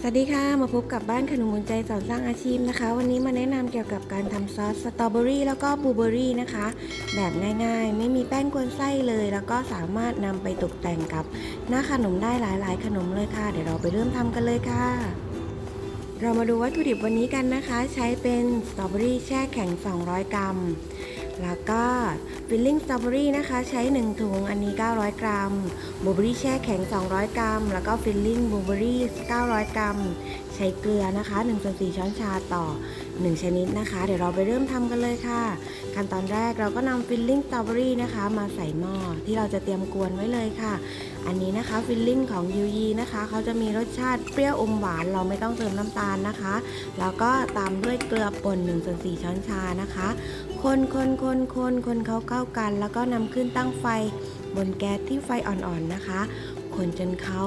สวัสดีค่ะ มาพบกับบ้านขนมมุนใจสอนสร้างอาชีพนะคะ วันนี้มาแนะนำเกี่ยวกับการทำซอสสตรอเบอรี่แล้วก็บลูเบอรี่นะคะ แบบง่ายๆ ไม่มีแป้งกวนไส้เลย แล้วก็สามารถนำไปตกแต่งกับหน้าขนมได้หลายๆ ขนมเลยค่ะ เดี๋ยวเราไปเริ่มทำกันเลยค่ะ เรามาดูวัตถุดิบวันนี้กันนะคะ ใช้เป็นสตรอเบอรี่แช่แข็ง 200 กรัม แล้วก็ฟิลลิ่งสตรอเบอรี่นะคะใช้ 1 ถุงอันนี้ 900 กรัมบลูเบอรี่แช่แข็ง 200 กรัม แล้วก็ฟิลลิ่งบลูเบอรี่ 900 กรัม ใช้เกลือนะคะ1ส่วน4ช้อนชาต่อ 1 ชนิดนะคะ เดี๋ยวเราไปเริ่มทำกันเลยค่ะ ขั้นตอนแรกเราก็นำฟิลลิ่งสตรอเบอรี่นะคะ มาใส่หม้อที่เราจะเตรียมกวนไว้เลยค่ะ อันนี้นะคะฟิลลิ่งของยูยีนะคะเขาจะมีรสชาติเปรี้ยวอมหวานเราไม่ต้องเติมน้ำตาลนะคะ แล้วก็ตามด้วยเกลือป่น1ส่วน4ช้อนชานะคะ คนคนคนคนคนเขาเข้ากัน แล้วก็นำขึ้นตั้งไฟบนแก๊สที่ไฟอ่อนๆนะคะ คนจนเขา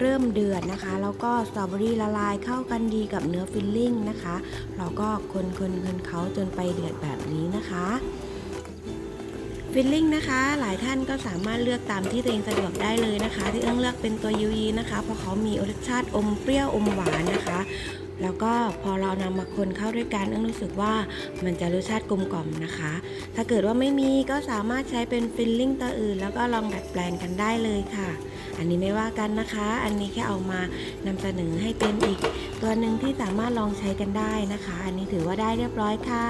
เริ่มเดือดนะคะ แล้วก็สตรอเบอรี่ละลายเข้ากันดีกับเนื้อฟิลลิ่งนะคะ เราก็คนคนคนเขาจนไปเดือดแบบนี้นะคะฟิลลิ่งนะคะ หลายท่านก็สามารถเลือกตามที่ตัวเองสะดวกได้เลยนะคะ ที่เอื้องเลือกเป็นตัวยูยีนะคะ เพราะเขามีรสชาติอมเปรี้ยวอมหวานนะคะ แล้วก็พอเรานำมาคนเข้าด้วยกันเอื้องรู้สึกว่ามันจะรสชาติกลมกล่อมนะคะ ถ้าเกิดว่าไม่มีก็สามารถใช้เป็นฟิลลิ่งตัวอื่น แล้วก็ลองดัดแปลงกันได้เลยค่ะ อันนี้ไม่ว่ากันนะคะ อันนี้แค่เอามานำเสนอให้เป็นอีก ตัวหนึ่งที่สามารถลองใช้กันได้นะคะ อันนี้ถือว่าได้เรียบร้อยค่ะ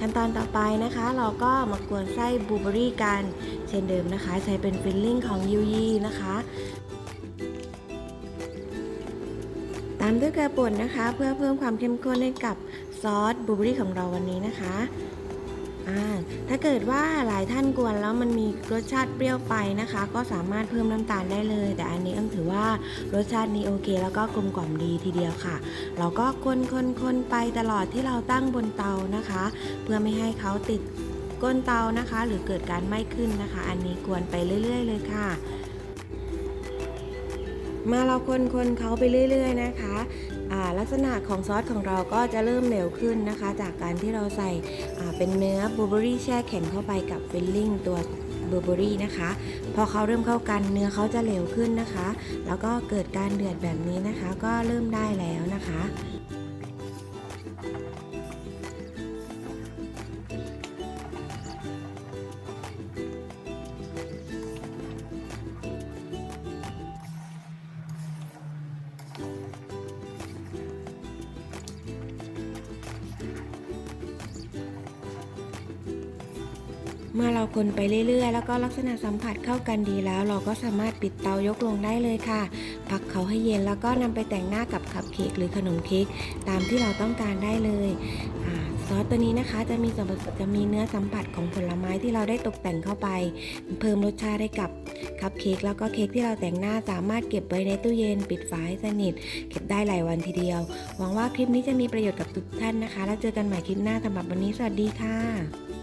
ขั้นตอนต่อไปนะคะ เราก็มากวนไส้บลูเบอรี่กัน เช่นเดิมนะคะ ใช้เป็นฟิลลิ่งของยูยีนะคะามด้วยเกลือป่นนะคะ เพื่อเพิ่มความเข้มข้นให้กับซอสบลูเบอรี่ของเราวันนี้นะคะอ่าถ้าเกิดว่าหลายท่านกวนแล้วมันมีรสชาติเปรี้ยวไปนะคะ ก็สามารถเพิ่มน้ำตาลได้เลย แต่อันนี้เอ็มถือว่ารสชาตินี้โอเค แล้วก็กลมกล่อมดีทีเดียวค่ะ เราก็คนคนคนไปตลอดที่เราตั้งบนเตานะคะ เพื่อไม่ให้เขาติดก้นเตานะคะ หรือเกิดการไหม้ขึ้นนะคะ อันนี้กวนไปเรื่อย ๆ เลยค่ะ มาเราคนคนเขาไปเรื่อย ๆ นะคะลักษณะของซอสของเราก็จะเริ่มเหลวขึ้นนะคะ จากการที่เราใส่เป็นเนื้อบลูเบอรี่แช่แข็งเข้าไปกับฟิลลิ่งตัวบลูเบอรี่นะคะ พอเขาเริ่มเข้ากันเนื้อเขาจะเหลวขึ้นนะคะ แล้วก็เกิดการเดือดแบบนี้นะคะ ก็เริ่มได้แล้วนะคะ เมื่อเราคนไปเรื่อยๆ แล้วก็ลักษณะสัมผัสเข้ากันดีแล้ว เราก็สามารถปิดเตายกลงได้เลยค่ะ พักเขาให้เย็นแล้วก็นำไปแต่งหน้ากับคัพเค้กหรือขนมเค้กตามที่เราต้องการได้เลยอซอสตัวนี้นะคะจะมีส่วนผสมจะมีเนื้อสัมผัสของผลไม้ที่เราได้ตกแต่งเข้าไป เพิ่มรสชาติให้กับคัพเค้กแล้วก็เค้กที่เราแต่งหน้าสามารถเก็บไว้ในตู้เย็น ปิดฝาให้สนิท เก็บได้หลายวันทีเดียว หวังว่าคลิปนี้จะมีประโยชน์กับทุกท่านนะคะ แล้วเจอกันใหม่คลิปหน้าสำหรับวันนี้สวัสดีค่ะ